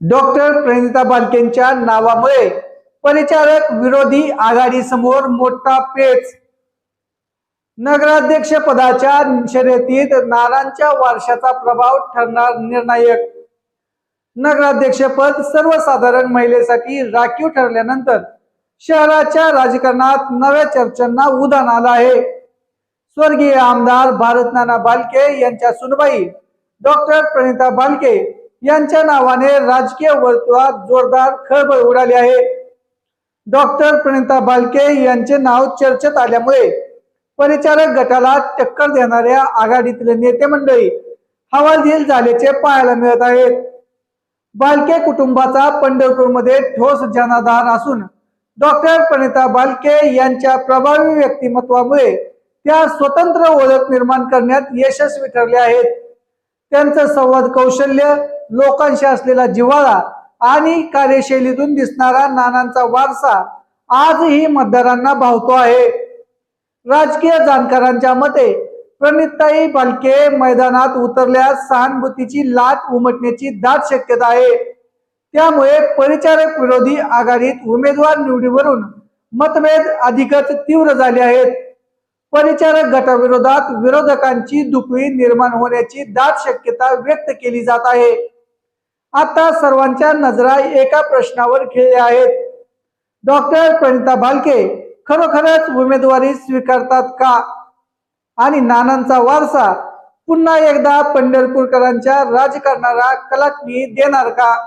Doctor Pranita बालकेंच्या नावामुळे परिचारक विरोधी आघाडी समोर मोठा पेच. नगराध्यक्ष पदाच्या शर्यतीत नानांच्या वारशाचा प्रभाव ठरणार निर्णायक. नगराध्यक्षपद सर्वसाधारण महिलेसाठी राखीव ठरल्यानंतर शहराच्या राजकारणात नव्या चर्चांना उदाहरण आलं आहे. स्वर्गीय आमदार भारत नाना बालके यांच्या सुनबाई डॉक्टर प्रणिता बालके यांच्या नावाने राजकीय वर्तुळात जोरदार खळबळ उडाली आहे. डॉक्टर प्रणिता बालके यांचे नाव चर्चेत आल्यामुळे परिचारक गटाला टक्कर देणाऱ्या आघाडीतले नेते मंडळी हवालदिल झाल्याचे पाहायला मिळत आहेत. बालके कुटुंबाचा पंढरपूरमध्ये ठोस जनाधार असून डॉक्टर प्रणिता बालके यांच्या प्रभावी व्यक्तिमत्वामुळे त्या स्वतंत्र ओळख निर्माण करण्यात यशस्वी ठरले आहेत. त्यांचं संवाद कौशल्य लोकांशी असलेला जिव्हाळा आणि कार्यशैलीतून दिसणारा नानांचा वारसा आजही मतदारांना भावतो आहे. राजकीय जाणकारांच्या मते प्रणिताई बालके मैदानात उतरल्यास सहानुभूतीची लाट उमटण्याची दाट शक्यता आहे. त्यामुळे परिचारक विरोधी आघाडीत उमेदवार निवडीवरून मतभेद अधिकच तीव्र झाले आहेत. परिचारक गटाविरोधात विरोधकांची दुखळी निर्माण होण्याची दाट शक्यता व्यक्त केली जात आहे. आता सर्वांच्या नजरा एका प्रश्नावर खेळल्या आहेत. डॉक्टर प्रणिता भालके खरोखरच उमेदवारी स्वीकारतात का? आणि नानांचा वारसा पुन्हा एकदा पंढरपूरकरांच्या राजकारणाला कलाटणी देणार का?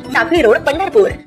நாகூரோடு பண்டர்பூர்